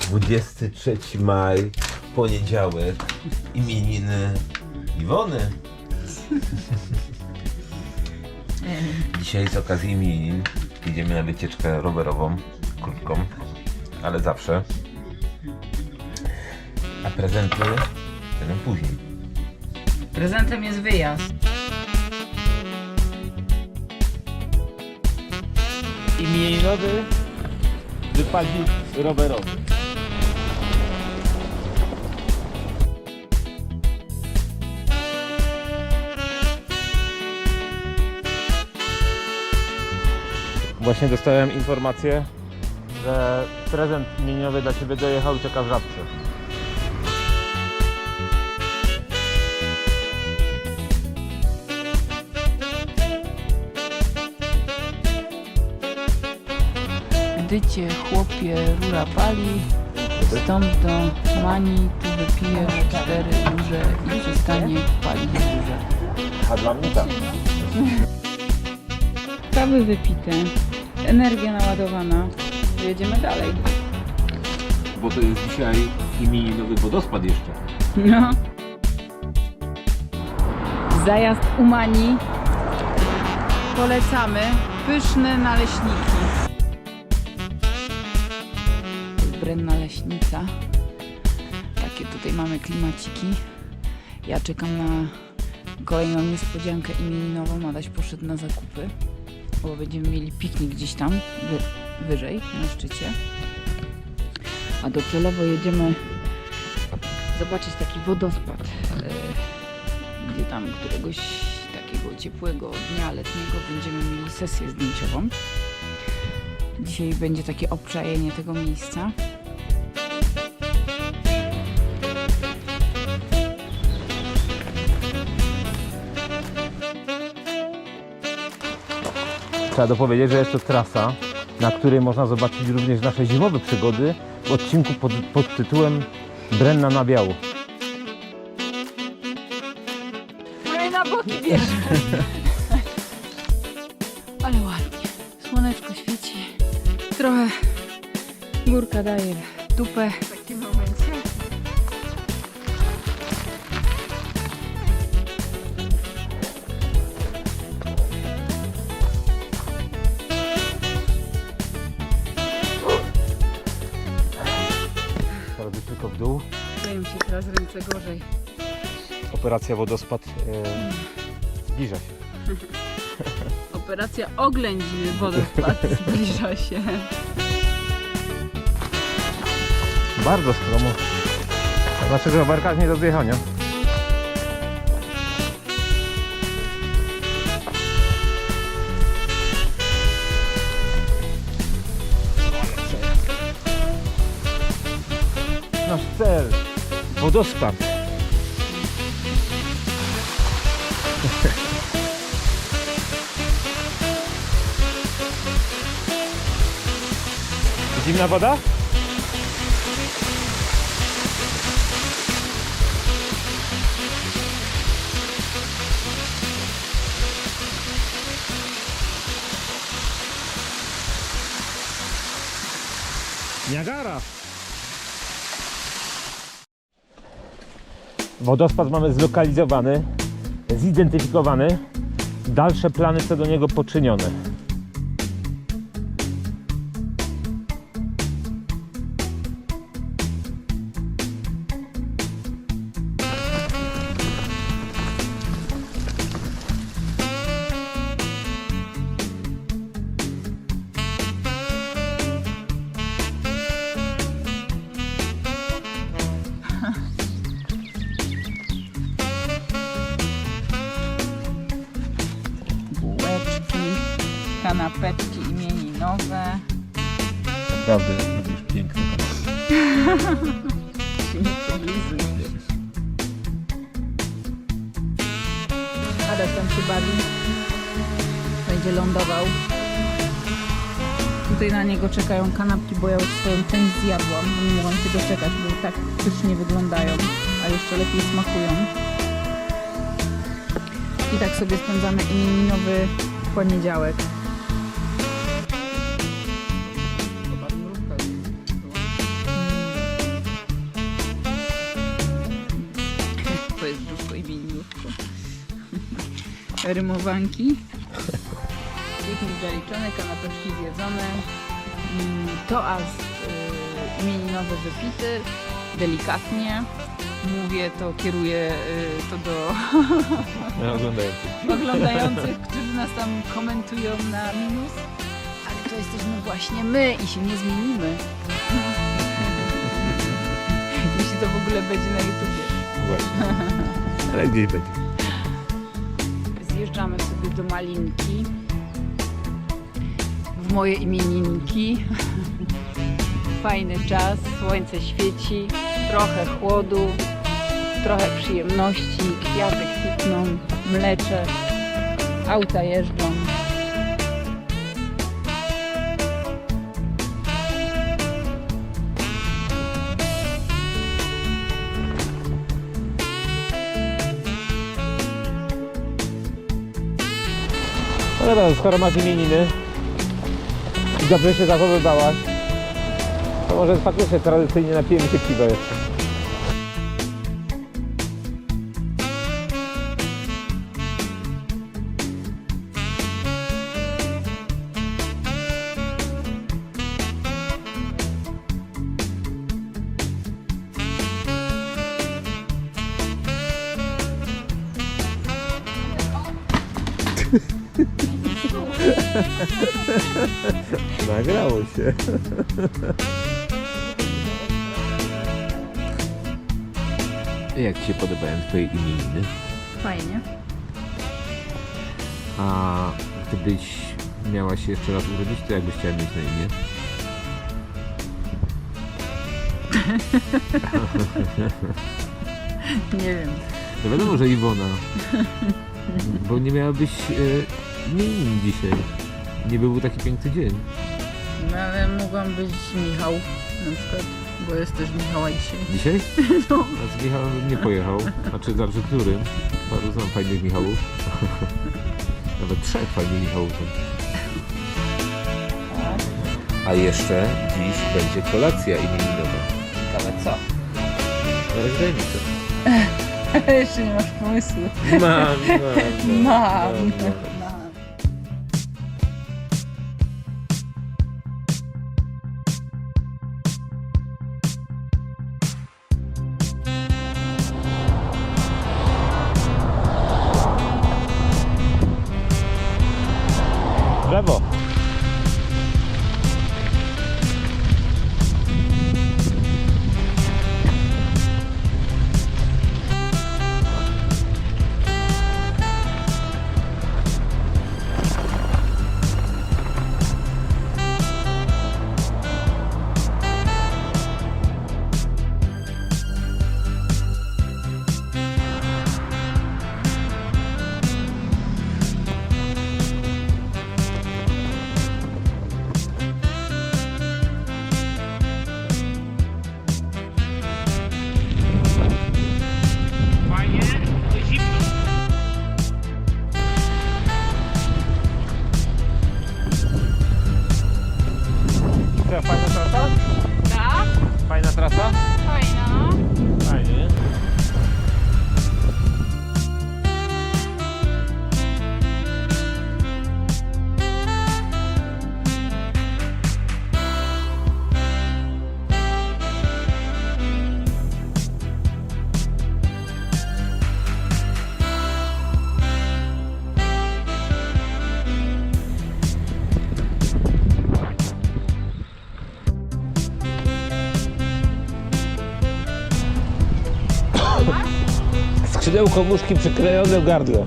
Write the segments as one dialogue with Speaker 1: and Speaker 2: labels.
Speaker 1: Dwudziesty maj, poniedziałek, imieniny Iwony. Dzisiaj z okazji imienin idziemy na wycieczkę rowerową, krótką, ale zawsze. A prezenty będą później.
Speaker 2: Prezentem jest wyjazd.
Speaker 3: Imieninowy wypadzik rowerowy. Właśnie dostałem informację, że prezent imieninowy dla Ciebie dojechał i czeka w żabce.
Speaker 2: Gdy cię chłopie rura pali, stąd do mani, tu wypijesz cztery duże i przestanie palić duże.
Speaker 3: A dla mnie tak.
Speaker 2: Kawy wypite, energia naładowana, jedziemy dalej.
Speaker 3: Bo to jest dzisiaj imieninowy wodospad jeszcze.
Speaker 2: No. Zajazd u Mani. Polecamy. Pyszne naleśniki. Brenna leśnica. Takie tutaj mamy klimaciki. Ja czekam na kolejną niespodziankę imieninową. Adaś poszedł na zakupy, bo będziemy mieli piknik gdzieś tam wy, wyżej na szczycie. A docelowo jedziemy zobaczyć taki wodospad, e, gdzie tam któregoś takiego ciepłego dnia letniego będziemy mieli sesję zdjęciową. Dzisiaj będzie takie obczajenie tego miejsca.
Speaker 3: Trzeba dopowiedzieć, że jest to trasa, na której można zobaczyć również nasze zimowe przygody w odcinku pod, pod tytułem Brenna na biało.
Speaker 2: No i na boki wiesz. górka daje dupę. W takim momencie.
Speaker 3: Teraz tylko w dół.
Speaker 2: Dają mi się teraz ręce gorzej.
Speaker 3: Operacja wodospad e, zbliża się.
Speaker 2: Operacja oględziny wodospad zbliża się.
Speaker 3: Bardzo stromo. Że rowerka nie do zjechania. Nasz cel. Wodospad. Zimna woda? Niagara. Wodospad mamy zlokalizowany, zidentyfikowany. Dalsze plany co do niego poczynione.
Speaker 2: Kanapeczki imieninowe.
Speaker 3: Naprawdę lubisz piękne.
Speaker 2: Adaś tam się bawi. Będzie lądował. Tutaj na niego czekają kanapki, bo ja już swoją część zjadłam. Nie mogłam się doczekać, bo tak pysznie wyglądają, a jeszcze lepiej smakują. I tak sobie spędzamy imieninowy poniedziałek. Rymowanki. Piknik zaliczony, kanapeczki zjedzone. Mm, Toast y, imieninowy wypity, delikatnie. Mówię to, kieruję y, to do
Speaker 3: Ja oglądają.
Speaker 2: oglądających, którzy nas tam komentują na minus. Ale to jesteśmy właśnie my i się nie zmienimy. Jeśli to w ogóle będzie na YouTubie.
Speaker 3: Właśnie. Ale gdzieś będzie.
Speaker 2: Zjeżdżamy sobie do Malinki. W moje imieninki. Fajny czas, słońce świeci, trochę chłodu, trochę przyjemności, kwiaty kwitną, mlecze, auta jeżdżą.
Speaker 3: Dobra, skoro masz imieniny i dobrze się zachowywałaś, to może faktycznie tradycyjnie napijemy się piwa jeszcze. Nagrało się. Jak Ci się podobają Twoje imieniny?
Speaker 2: Fajnie.
Speaker 3: A gdybyś miała się jeszcze raz urodzić, to jakbyś chciała mieć na imię?
Speaker 2: Nie wiem.
Speaker 3: No wiadomo, że Iwona. Bo nie miałabyś e, imienin dzisiaj. Nie byłby taki piękny dzień.
Speaker 2: No ale mogłam być Michał na przykład, bo jest też Michała dzisiaj.
Speaker 3: Dzisiaj?
Speaker 2: No.
Speaker 3: A z Michałem bym nie pojechał. Znaczy, zawsze którym? Paru znam fajnych Michałów. Nawet trzech fajnych Michałów. A jeszcze dziś będzie kolacja imieninowa. Ciekawe co? Zaraz daj mi to.
Speaker 2: Jeszcze nie masz pomysłu.
Speaker 3: Mam, mam.
Speaker 2: Mam.
Speaker 3: mam.
Speaker 2: Mam.
Speaker 3: Co, fajna Skrzydełko muszki przyklejone w gardle.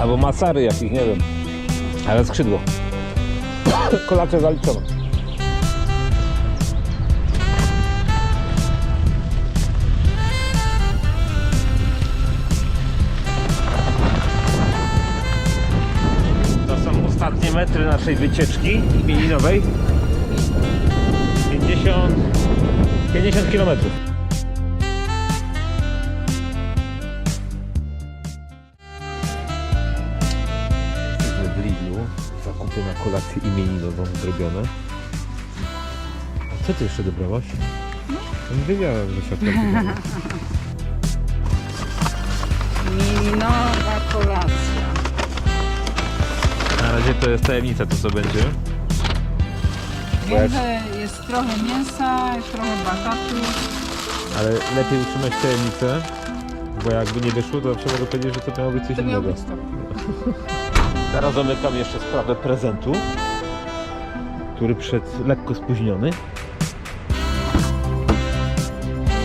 Speaker 3: Albo masary jakich, nie wiem. Ale skrzydło. Kolacja zaliczona. To są ostatnie metry naszej wycieczki imieninowej. 50 50 kilometrów. Kolację imieninową zrobione. A co ty jeszcze dobrałaś? No. Nie wiedziałem, że się
Speaker 2: Imieninowa kolacja.
Speaker 3: Na razie to jest tajemnica to co będzie.
Speaker 2: Wiem, że jest trochę mięsa, jest trochę batatu.
Speaker 3: Ale lepiej utrzymać tajemnicę, bo jakby nie wyszło, to zawsze mogę powiedzieć, że to miało być coś
Speaker 2: To miał
Speaker 3: innego.
Speaker 2: być to.
Speaker 3: Teraz zamykam jeszcze sprawę prezentu, który przyszedł lekko spóźniony.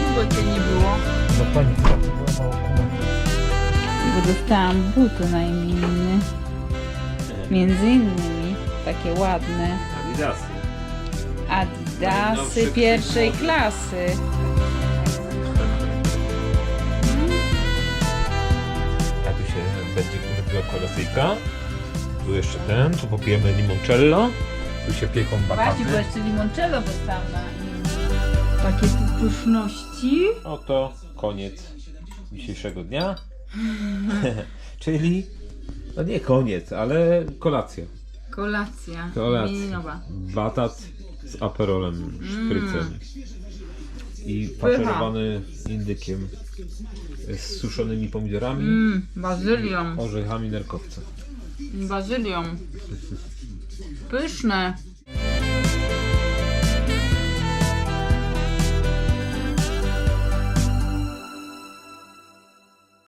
Speaker 2: Długo cię nie było.
Speaker 3: No pani
Speaker 2: Bo dostałam buty na imieniny. Między innymi takie ładne
Speaker 3: Adidasy.
Speaker 2: Adidasy
Speaker 3: Najnowszy
Speaker 2: pierwszej klasy.
Speaker 3: A tu się będzie kurwa kolacyjka. Tu jeszcze ten, tu popijemy limoncello. Tu się pieką
Speaker 2: Właśnie, bo
Speaker 3: bataty.
Speaker 2: jeszcze limoncello dostałam na. Takie tu pyszności.
Speaker 3: Oto koniec dzisiejszego dnia. Czyli, no nie koniec, ale kolacja.
Speaker 2: Kolacja.
Speaker 3: Kolacja.
Speaker 2: Imieninowa.
Speaker 3: Batat z aperolem, szprycem. I faszerowany indykiem z suszonymi pomidorami,
Speaker 2: Mmm, bazylią.
Speaker 3: orzechami nerkowca.
Speaker 2: Bazylią. Pyszne.